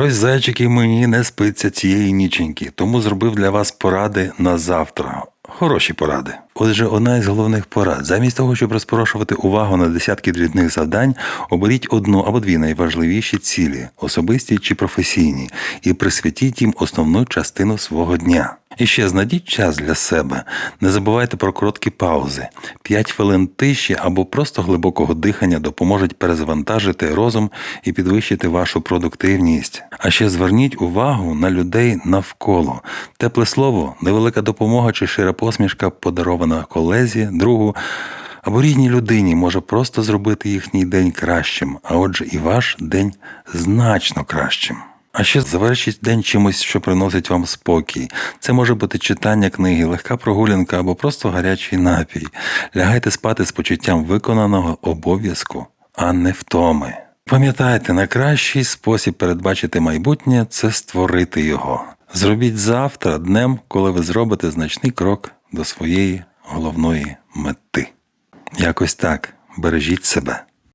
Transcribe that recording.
Щось зайчики мені не спиться цієї ніченьки, тому зробив для вас поради на завтра. Хороші поради. Отже, одна із головних порад. Замість того, щоб розпорошувати увагу на десятки дрібних завдань, оберіть одну або дві найважливіші цілі, особисті чи професійні, і присвятіть їм основну частину свого дня. І ще знайдіть час для себе. Не забувайте про короткі паузи. 5 хвилин тиші або просто глибокого дихання допоможуть перезавантажити розум і підвищити вашу продуктивність. А ще зверніть увагу на людей навколо. Тепле слово, невелика допомога чи шира посмішка, подарована колезі, другу або рідній людині може просто зробити їхній день кращим, а отже, і ваш день значно кращим. А ще завершіть день чимось, що приносить вам спокій. Це може бути читання книги, легка прогулянка або просто гарячий напій. Лягайте спати з почуттям виконаного обов'язку, а не втоми. Пам'ятайте, найкращий спосіб передбачити майбутнє це створити його. Зробіть завтра днем, коли ви зробите значний крок до своєї головної мети. Якось так. Бережіть себе.